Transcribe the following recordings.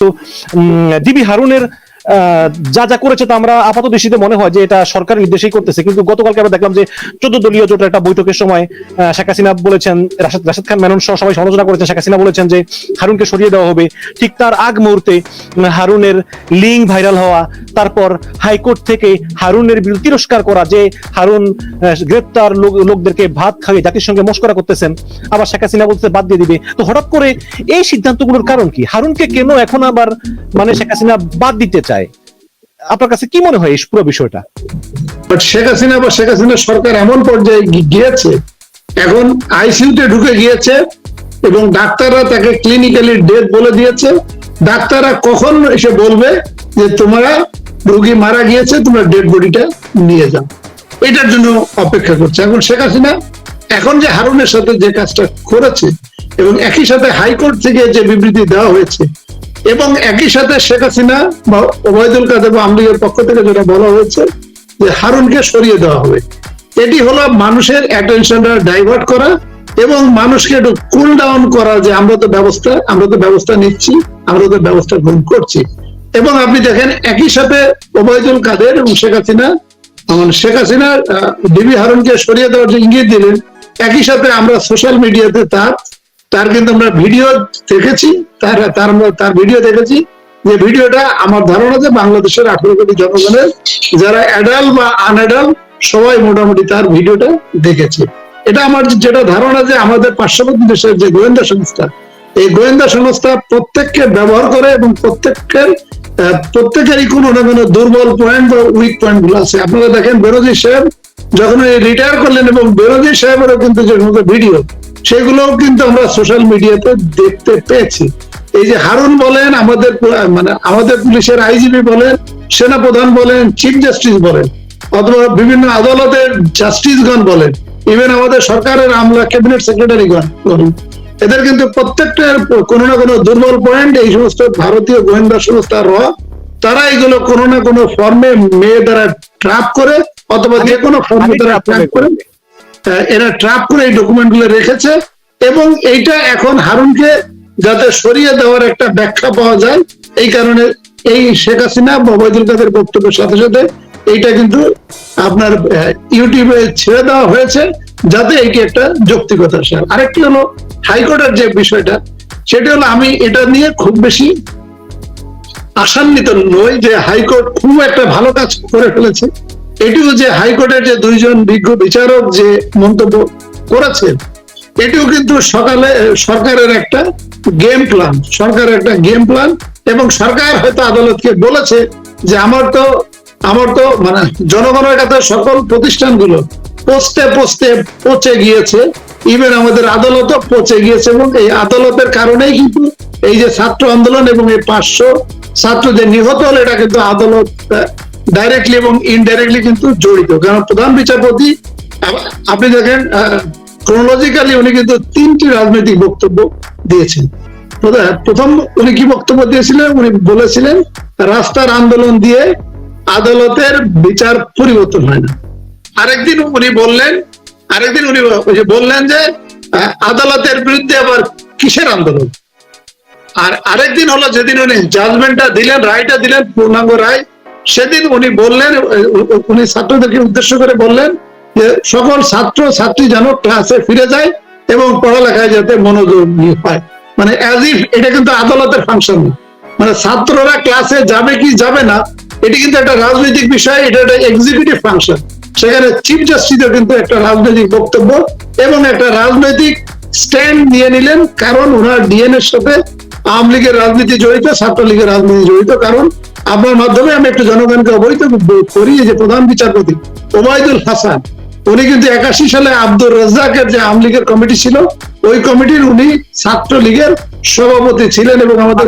তো ডিবি হারুনের যা যা করেছে তা আমরা আপাত দৃষ্টিতে মনে হয় যে এটা সরকারের নির্দেশেই করতেছে। কিন্তু গতকালকে আমরা দেখলাম যে চোদ্দ দলীয় জোটের একটা বৈঠকের সময় শেখ হাসিনা বলেছেন, রাশেদ রাশেদ খান মেনন সহ সবাই সমালোচনা করেছেন, শেখ হাসিনা বলেছেন যে হারুনকে সরিয়ে দেওয়া হবে। ঠিক তার আগ মুহূর্তে হারুনের লিঙ্ক ভাইরাল হওয়া, তারপর হাইকোর্ট থেকে হারুনের বিরুদ্ধে তিরস্কার করা যে হারুন গ্রেপ্তার লোকদেরকে ভাত খাইয়ে জাতির সঙ্গে মস্করা করতেছেন, আবার শেখ হাসিনা বলতে বাদ দিয়ে দিবে। তো হঠাৎ করে এই সিদ্ধান্তগুলোর কারণ কি? হারুনকে কেন এখন আবার মানে শেখ হাসিনা বাদ দিতে চায়? আপনার কাছে কি মনে হয় এই পুরো বিষয়টা? শেখ হাসিনা বা শেখ হাসিনা সরকার এমন পর্যায়ে গিয়েছে, এখন আইসিইউতে ঢুকে গিয়েছে এবং ডাক্তাররা তাকে ক্লিনিক্যালি ডেথ বলে দিয়েছে। ডাক্তাররা কখন এসে বলবে যে তোমরা রোগী মারা গিয়েছে, তোমরা ডেড বডিটা নিয়ে যাও? এটার জন্য অপেক্ষা করছে। এখন শেখ হাসিনা এখন যে হারুনের সাথে যে কাজটা করেছে এবং একই সাথে হাইকোর্ট থেকে যে বিবৃতি দেওয়া হয়েছে এবং একই সাথে শেখ হাসিনা বা ওবায়দুল কাদের বা আমলিগের পক্ষ থেকে যেটা বলা হয়েছে যে হারুনকে সরিয়ে দেওয়া হবে। এটি হলো মানুষের অ্যাটেনশনটা ডাইভার্ট করা এবং মানুষকে একটু কুল ডাউন করা যে আমরা তো ব্যবস্থা, আমরা তো ব্যবস্থা নিচ্ছি, আমরা তো ব্যবস্থা গ্রহণ করছি। এবং আপনি দেখেন একই সাথে ওবায়দুল কাদের এবং শেখ হাসিনা শেখ হাসিনা ডিবি হারুনকে সরিয়ে দেওয়ার যে ইঙ্গিত দিলেন, একই সাথে আমরা সোশ্যাল মিডিয়াতে তার তার কিন্তু আমরা ভিডিও দেখেছি, তার তার তার ভিডিও দেখেছি। যে ভিডিওটা আমার ধারণা যে বাংলাদেশের আঠারো কোটি জনগণের, যারা অ্যাডাল বা আনঅ্যাডাল সবাই মোটামুটি তার ভিডিওটা দেখেছে। এটা আমার যেটা ধারণা যে আমাদের পার্শ্ববর্তী দেশের যে গোয়েন্দা সংস্থা, এই গোয়েন্দা সংস্থা প্রত্যেককে ব্যবহার করে এবং প্রত্যেকের প্রত্যেকেরই কোনো না কোনো দুর্বল পয়েন্ট বা উইক পয়েন্টগুলো আছে। আপনারা দেখেন বেরোজি সাহেব যখন রিটায়ার করলেন এবং বেরোজি সাহেবেরও কিন্তু যে ভিডিও সেগুলোও কিন্তু আমরা সোশ্যাল মিডিয়াতে দেখতে পেয়েছি। এই যে হারুন বলেন আমাদের মানে আমাদের পুলিশের আইজিপি বলেন সেনাপ্রধান বলেন চিফ জাস্টিস বলেন অথবা বিভিন্ন আদালতের জাস্টিসগণ বলেন ইভেন আমাদের সরকারের আমলা ক্যাবিনেট সেক্রেটারিগণ বলেন। এদের কিন্তু প্রত্যেকটার কোনো না কোনো দুর্বল পয়েন্ট এই সমস্ত ভারতীয় গোয়েন্দা সংস্থা র তারা এগুলো কোনো না কোনো ফর্মে মেয়ে দ্বারা ট্রাপ করে অথবা যে কোনো ফর্মে তারা ট্রাপ করে এরা ট্রাপ করে এই ডকুমেন্টগুলো রেখেছে এবং এইটা এখন হারুনকে যাতে সরিয়ে দেওয়ার একটা ব্যাখ্যা পাওয়া যায়, এই কারণে এই শেখ হাসিনা ওবায়দুল কাদের বক্তব্যের সাথে সাথে এইটা কিন্তু আপনার ইউটিউবে ছেড়ে দেওয়া হয়েছে যাতে এইটি একটা যৌক্তিকতা আসে। আরেকটি হলো হাইকোর্টের যে বিষয়টা, সেটা হলো আমি এটা নিয়ে খুব বেশি আশান্বিত নই যে হাইকোর্ট খুব একটা ভালো কাজ করে ফেলেছে। এটিও যে হাইকোর্টের যে দুইজন বিজ্ঞ বিচারক যে মন্তব্য করেছেন, এটিও কিন্তু সকালে সরকারের একটা গেম প্ল্যান সরকারের একটা গেম প্ল্যান এবং সরকার হয়তো আদালতকে বলেছে যে আমার তো আমার তো মানে জনগণের কাছে সকল প্রতিষ্ঠানগুলো পোস্টে পোস্টে পচে গিয়েছে ইভেন আমাদের আদালতও পচে গিয়েছে, এবং এই আদালতের কারণেই কিন্তু এই যে ছাত্র আন্দোলন এবং এই পাঁচশো ছাত্র যে নিহত হলো এটা কিন্তু আদালত ডাইরেক্টলি এবং ইনডাইরেক্টলি কিন্তু জড়িত। কারণ প্রধান বিচারপতি, আপনি দেখেন ক্রোনোলজিক্যালি উনি কিন্তু তিনটি রাজনৈতিক বক্তব্য দিয়েছেন। প্রথম উনি কি বক্তব্য দিয়েছিলেন? উনি বলেছিলেন, রাস্তার আন্দোলন দিয়ে আদালতের বিচার পরিবর্তন হয় না। আরেকদিন উনি বললেন, আরেকদিন উনি বললেন যে আদালতের বিরুদ্ধে আবার কিসের আন্দোলন? আর আরেকদিন হলো যেদিন উনি জাজমেন্টটা দিলেন, রায়টা দিলেন, পূর্ণাঙ্গ রায় সেদিন উনি বললেন উনি ছাত্রদেরকে উদ্দেশ্য করে বললেন যে সকল ছাত্র, ছাত্রী যেন ক্লাসে ফিরে যায় এবং পড়ালেখায় যাতে মনোযোগ নিয়ে পায়। মানে অ্যাজ ইফ এটা কিন্তু আদালতের ফাংশন না। মানে ছাত্ররা ক্লাসে যাবে কি যাবে না, এটি কিন্তু একটা রাজনৈতিক বিষয়, এটা একটা এক্সিকিউটিভ ফাংশন সেখানে চিফ জাস্টিসও কিন্তু একটা রাজনৈতিক বক্তব্য এবং একটা রাজনৈতিক স্ট্যান্ড নিয়ে নিলেন, কারণ ওনার ডিএন এর সাথে আওয়ামী লীগের রাজনীতি জড়িত ছাত্রলীগের রাজনীতি জড়িত। কারণ আপনার মাধ্যমে আমি একটু জনগণকে অবহিত করি যে প্রধান বিচারপতি ওবায়দুল হাসান উনি কিন্তু একাশি সালে আব্দুর রাজ্জাকের যে আওয়ামী লীগের কমিটি ছিল ওই কমিটির উনি ছাত্রলীগের সভাপতি ছিলেন এবং আমাদের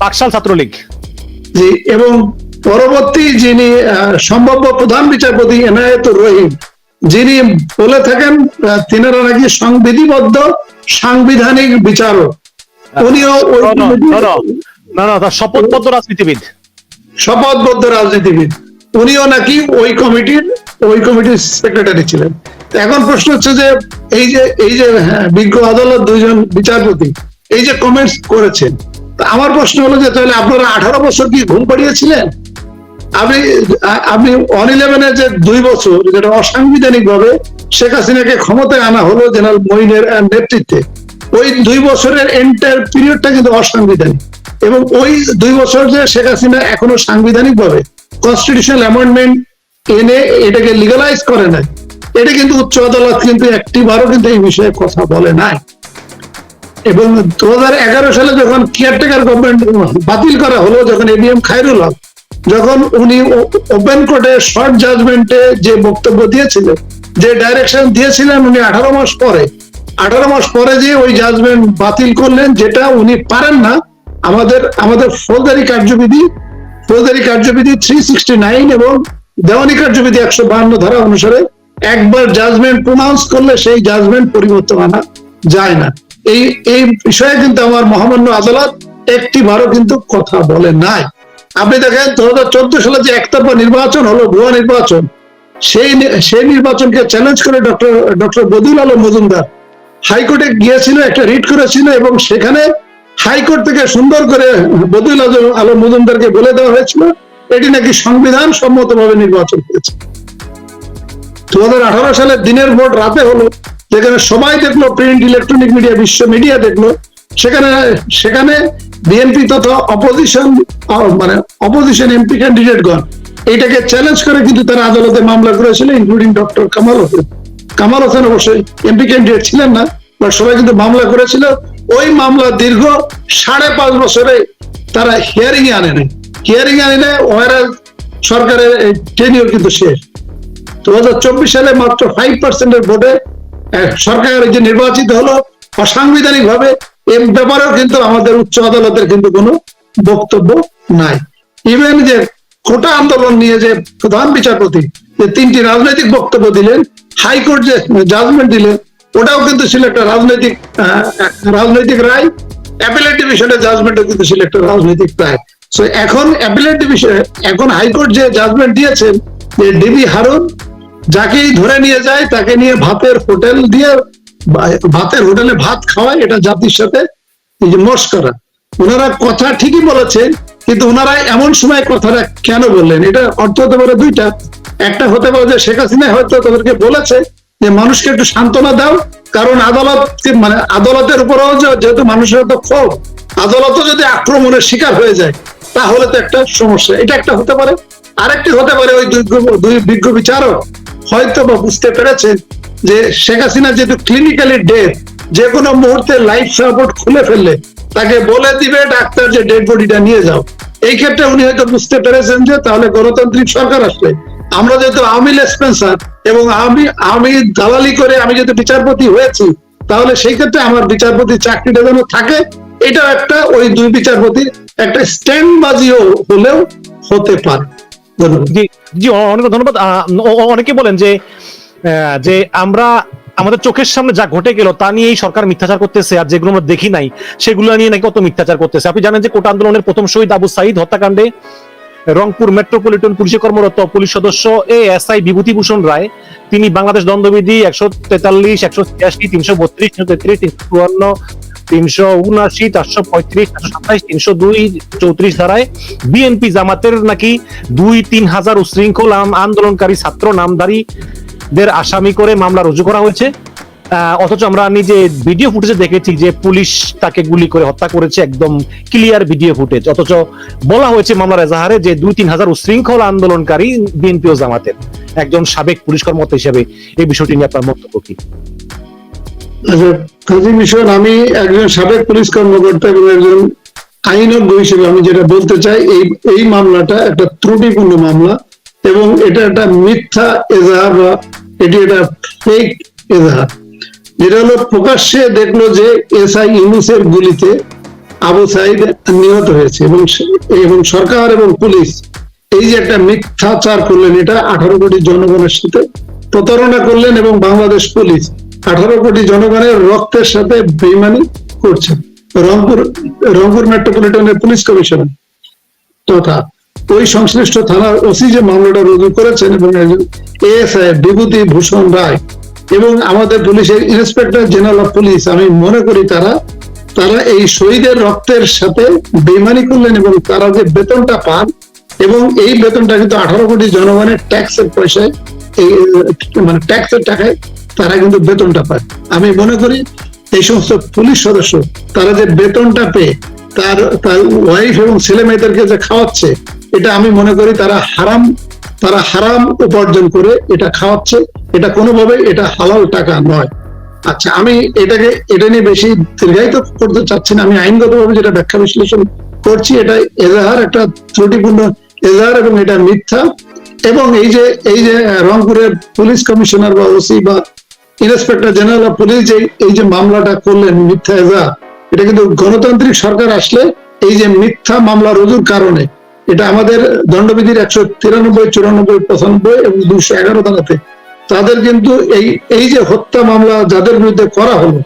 বাকশাল ছাত্রলীগ। জি এবং পরবর্তী যিনি সম্ভাব্য প্রধান বিচারপতি এনায়েতুর রহিম যিনি বলে থাকেন তিনারা নাকি সংবিধিবদ্ধ সাংবিধানিক বিচারক। উনিও না, না, কমিটির- না, না, না না তার শপথবদ্ধ রাজনীতিবিদ। শপথবদ্ধ রাজনীতিবিদ। উনিও নাকি ওই কমিটির ওই কমিটির সেক্রেটারি ছিলেন। এখন প্রশ্ন হচ্ছে যে এই যে এই যে হ্যাঁ, বিজ্ঞ আদালত দুইজন বিচারপতি এই যে কমেন্টস করেছেন তা আমার প্রশ্ন হলো যে তাহলে আপনারা আঠারো বছর কি ঘুম পাড়িয়েছিলেন? আপনি আপনি ওয়ান ইলেভেনের যে দুই বছর যেটা অসাংবিধানিক ভাবে শেখ হাসিনাকে ক্ষমতায় আনা হলো জেনারেল মইনের নেতৃত্বে ওই দুই বছরের এন্টার পিরিয়ডটা কিন্তু অসাংবিধানিক। এবং ওই দুই বছর যে শেখ হাসিনা এখনও সাংবিধানিক ভাবে কনস্টিটিউশনাল অ্যামেন্ডমেন্ট এনে এটাকে লিগালাইজ করে নাই, এটা কিন্তু উচ্চ আদালত কিন্তু একটি বারও কিন্তু এই বিষয়ে কথা বলে নাই। এবং দু হাজার এগারো সালে যখন কেয়ারটেকার গভর্নমেন্ট বাতিল করা হলো, যখন এবিএম খায়রুল হক, যখন উনি ওপেন কোর্টে শর্ট জাজমেন্টে যে বক্তব্য দিয়েছিলেন, যে ডাইরেকশন দিয়েছিলেন উনি আঠারো মাস পরে আঠারো মাস পরে যে ওই জাজমেন্ট বাতিল করলেন, যেটা উনি পারেন না, আমাদের আমাদের ফৌজদারি কার্যবিধি ফৌজদারি কার্যবিধি থ্রি সিক্সটি নাইন এবং দেওয়ানি কার্যবিধি একশো বাহান্ন ধারা অনুসারে একবার জাজমেন্ট প্রনাউন্স করলে সেই জাজমেন্ট পরিবর্তন আনা যায় না। এই এই বিষয়ে কিন্তু আমার মহামান্য আদালত একটি বারও কিন্তু কথা বলে নাই। আপনি দেখেন, দু হাজার চোদ্দ সালে যে একতরফা নির্বাচন হলো, ভুয়া নির্বাচন, সেই সেই নির্বাচনকে চ্যালেঞ্জ করে ডক্টর ডক্টর বদিউল আলম মজুমদার হাইকোর্টে গিয়েছিল, একটা রিট করেছিল এবং সেখানে হাইকোর্ট থেকে সুন্দর করে আজম আলম মজুমদারকে বলে দেওয়া হয়েছিল, এটি নাকি সংবিধান সম্মতভাবে নির্বাচন হয়েছে। দু হাজার আঠারো সালে দিনের ভোট রাতে হলো, যেখানে সবাই দেখল প্রিন্ট ইলেকট্রনিক মিডিয়া বিশ্ব মিডিয়া দেখল, সেখানে সেখানে বিএনপি তথা অপোজিশন মানে অপোজিশন এমপি ক্যান্ডিডেটগণ এইটাকে চ্যালেঞ্জ করে কিন্তু তারা আদালতে মামলা করেছিল ইনক্লুডিং ডক্টর কামাল হোসেন কামাল হোসেন অবশ্যই এমপি ক্যান্ডিডেট ছিলেন না বাট সবাই কিন্তু মামলা করেছিল। ওই মামলা দীর্ঘ সাড়ে পাঁচ বছরে তারা হিয়ারিং এ আনে নাই হিয়ারিং আনে নাই ওরা সরকারের টেনিওর কিন্তু শেষ। দু হাজার চব্বিশ সালে মাত্র ফাইভ পার্সেন্টের ভোটে সরকার যে নির্বাচিত হলো অসাংবিধানিক ভাবে এ ব্যাপারেও কিন্তু আমাদের উচ্চ আদালতের কিন্তু কোনো বক্তব্য নাই। ইভেন যে কোটা আন্দোলন নিয়ে যে প্রধান বিচারপতি তিনটি রাজনৈতিক বক্তব্য দিলেন হাইকোর্ট যে জাজমেন্ট দিলেন, ওটাও কিন্তু ছিল একটা রাজনৈতিক রাজনৈতিক রায়। অ্যাপেলেট ডিভিশনের জাজমেন্টও কিন্তু ছিল একটা রাজনৈতিক রায়। সো এখন অ্যাপেলেট ডিভিশন এখন হাইকোর্ট যে জাজমেন্ট দিয়েছেন, যে ডিবি হারুন যাকেই ধরে নিয়ে যায়, তাকে নিয়ে ভাতের হোটেল দিয়ে ভাতের হোটেলে ভাত খাওয়ায়, এটা জাতির সাথে এই যে মস্করা ওনারা কথা ঠিকই বলেছেন, কিন্তু ওনারা এমন সময় কথাটা কেন বললেন? এটা অর্থ হতে পারে দুইটা। একটা হতে পারে যে শেখ হাসিনা হয়তো তাদেরকে বলেছে যে মানুষকে একটু সান্ত্বনা দাও, কারণ আদালত মানে আদালতের উপরেও যেহেতু মানুষের তো ক্ষোভ, আদালতও যদি আক্রমণের শিকার হয়ে যায়, তাহলে তো একটা সমস্যা। এটা একটা হতে পারে। আরেকটি হতে পারে ওই দুই বিজ্ঞ বিচারক হয়তো বা বুঝতে পেরেছেন যে শেখ হাসিনা যেহেতু ক্লিনিক্যালি ডেড যে কোনো মুহূর্তে লাইফ সাপোর্ট খুলে ফেললে তাকে বলে দিবে, ডাক্তার যে ডেড বডিটা নিয়ে যাও। এই ক্ষেত্রে উনি হয়তো বুঝতে পেরেছেন যে তাহলে গণতান্ত্রিক সরকার আসলে আমরা যেহেতু আওয়ামী স্পেন্সার এবং আমি আমি দালালি করে আমি যেহেতু বিচারপতি হয়েছি, তাহলে সেই ক্ষেত্রে আমার বিচারপতি চাকরিটা যেন থাকে, এটাও একটা ওই দুই বিচারপতির একটা স্ট্যান্ড বাজিও হলেও হতে পারে। জি অনেক ধন্যবাদ। অনেকে বলেন যে যে আমরা, আমাদের চোখের সামনে যা ঘটে গেল তা নিয়েই সরকার মিথ্যাচার করতেছে আর যেগুলো আমরা দেখি নাই, সেগুলো নিয়ে নাকি কত মিথ্যাচার করতেছে। আপনি জানেন যে কোটা আন্দোলনের প্রথম শহীদ আবু সাইদ হত্যাকাণ্ডে রংপুর মেট্রোপলিটন পুলিশে কর্মরত পুলিশ সদস্য A S I Bibhutibhushan Roy. তিনি বাংলাদেশ দণ্ডবিধি একশো তেতাল্লিশ, একশো ছিয়াশি, তিনশো বত্রিশ, তিনশো তেত্রিশ, তিনশো চুয়ান্ন, তিনশো উনআশি, চারশো পঁয়ত্রিশ, চারশো সাতাইশ, তিনশো দুই চৌত্রিশ ধারায় বিএনপি জামাতের নাকি দুই তিন হাজার উশৃঙ্খল আন্দোলনকারী ছাত্র নামদারিদের আসামি করে মামলা রুজু করা হয়েছে। অথচ আমরা নিজে ভিডিও ফুটেজে দেখেছি যে পুলিশ তাকে গুলি করে হত্যা করেছে একদম ক্লিয়ার ভিডিও ফুটেজ অথচ বলা হয়েছে মামলার এজাহারে যে দুই তিন হাজার উশৃঙ্খল আন্দোলনকারী বিএনপি ও জামাতের একজন সাবেক পুলিশ কর্মকর্তা হিসেবে এই বিষয়টি নিয়ে আপনার মন্তব্য কি? আচ্ছা আমি একজন সাবেক পুলিশ কর্মকর্তা এবং একজন আইনজ্ঞ হিসেবে আমি যেটা বলতে চাই, এই এই মামলাটা একটা ত্রুটিপূর্ণ মামলা এবং এটা একটা মিথ্যা এজাহার বা এটি একটা ফেক এজাহার। যেটা হলো প্রকাশ্যে দেখল যে এস আই ইউনুসের গুলিতে আবু সাইদ নিহত হয়েছে এবং এবং সরকার এবং পুলিশ এই যে একটা মিথ্যাচার করলেন, এটা আঠারো কোটি জনগণের সাথে প্রতারণা করলেন এবং বাংলাদেশ পুলিশ আঠারো কোটি জনগণের রক্তের সাথে বেইমানি করছেন রংপুর রংপুর মেট্রোপলিটনের পুলিশ কমিশনার তথা ওই সংশ্লিষ্ট থানার ওসি যে মামলাটা রুজু করেছেন এবং একজন এএসআই বিভূতি ভূষণ রায় এবং আমাদের পুলিশের ইন্সপেক্টর জেনারেল অফ পুলিশ, আমি মনে করি তারা তারা এই শহীদের রক্তের সাথে বেমানি করলেন এবং তারা যে বেতনটা পান, এবং এই বেতনটা কিন্তু আঠারো কোটি জনগণের ট্যাক্সের পয়সায়, এই মানে ট্যাক্সের টাকায় তারা কিন্তু বেতনটা পায়। আমি মনে করি এই সমস্ত পুলিশ সদস্য, তারা যে বেতনটা পেয়ে তার তার ওয়াইফ এবং ছেলে মেয়েদেরকে যে খাওয়াচ্ছে, এটা আমি মনে করি তারা হারাম তারা হারাম উপার্জন করে এটা খাওয়াচ্ছে। এটা কোনোভাবে এটা হালাল টাকা নয়। আচ্ছা আমি এটাকে, এটা নিয়ে বেশি দীর্ঘায়িত করতে চাচ্ছি না। আমি আইনগতভাবে যেটা ব্যাখ্যা বিশ্লেষণ করছি, এটা এজাহার একটা ত্রুটিপূর্ণ এজাহার এবং এটা মিথ্যা। এবং এই যে এই যে রংপুরের পুলিশ কমিশনার বা ওসি বা ইন্সপেক্টর জেনারেল অফ পুলিশ যে, এই যে মামলাটা করলেন মিথ্যা এজাহার, এটা কিন্তু গণতান্ত্রিক সরকার আসলে এই যে মিথ্যা মামলা রুজুর কারণে এটা আমাদের দণ্ডবিধির একশো তিরানব্বই, চুরানব্বই, পঁচানব্বই এবং দুইশো এগারো ধারাতে তাদের কিন্তু এই এই যে হত্যা মামলা যাদের বিরুদ্ধে করা হলো,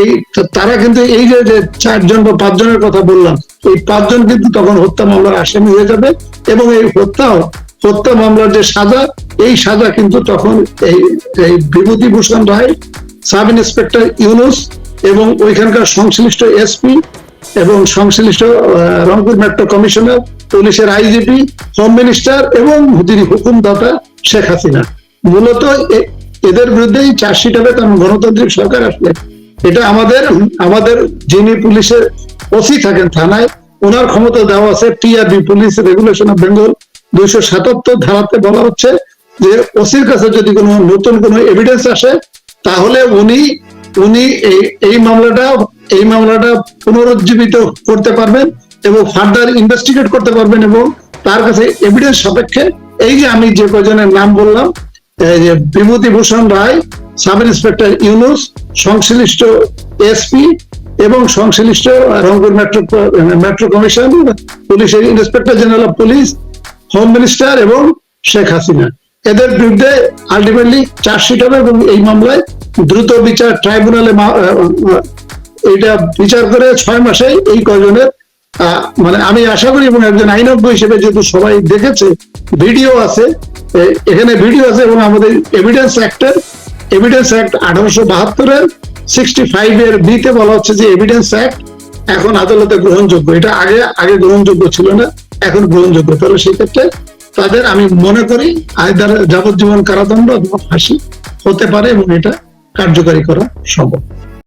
এই তারা কিন্তু এই যে যে চারজন বা পাঁচজনের কথা বললাম, এই পাঁচজন কিন্তু তখন হত্যা মামলার আসামি হয়ে যাবে এবং এই হত্যা হত্যা মামলার যে সাজা, এই সাজা কিন্তু তখন এই এই বিভূতিভূষণ রায়, সাব ইন্সপেক্টর ইউনুস এবং ওইখানকার সংশ্লিষ্ট এসপি এবং সংশ্লিষ্ট রংপুর মেট্রো কমিশনার, পুলিশের আইজিপি, হোম মিনিস্টার এবং যিনি হুকুমদাতা, শেখ হাসিনা। মূলত এদের বিরুদ্ধেই চার্জশিট হবে কারণ গণতান্ত্রিক সরকার আসলে। এটা আমাদের আমাদের যিনি পুলিশের ওসি থাকেন থানায়, ওনার ক্ষমতা দেওয়া আছে TRB police regulation of Bengal. দুইশো সাতাত্তর ধারাতে বলা হচ্ছে যে, ওসির কাছে যদি কোনো নতুন কোনো এভিডেন্স আসে, তাহলে উনি উনি এই মামলাটা এই মামলাটা পুনরুজ্জীবিত করতে পারবেন এবং ফার্দার ইনভেস্টিগেট করতে পারবেন এবং তার কাছে এভিডেন্স সাপেক্ষে, এই যে আমি যে কয়জনের নাম বললাম যে বিভূতিভূষণ রায় সাব ইন্সপেক্টর ইউনুস, সংশ্লিষ্ট এসপি এবং সংশ্লিষ্ট রংপুর মেট্রো মেট্রো কমিশন, পুলিশের inspector general of police, home minister এবং শেখ হাসিনা। এদের বিরুদ্ধে আলটিমেটলি চার্জশিট হবে এবং এই মামলায় দ্রুত বিচার ট্রাইব্যুনালে এইটা বিচার করে ছয় মাসে এই কয়জনের মানে আমি আশা করি এবং একজন আইনজ্ঞ হিসেবে যেহেতু সবাই দেখেছে, ভিডিও আছে এখানে ভিডিও আছে এবং আমাদের এভিডেন্স অ্যাক্টের এভিডেন্স অ্যাক্ট আঠারোশো বাহাত্তরের সিক্সটি ফাইভ এর বিতে বলা হচ্ছে যে এভিডেন্স অ্যাক্ট এখন আদালতে গ্রহণযোগ্য। এটা আগে আগে গ্রহণযোগ্য ছিল না, এখন গ্রহণযোগ্য। তাহলে সেক্ষেত্রে তাদের আমি মনে করি, আয়দার যাবজ্জীবন কারাদণ্ড অথবা ফাঁসি হতে পারে এবং এটা কার্যকারী করা সম্ভব।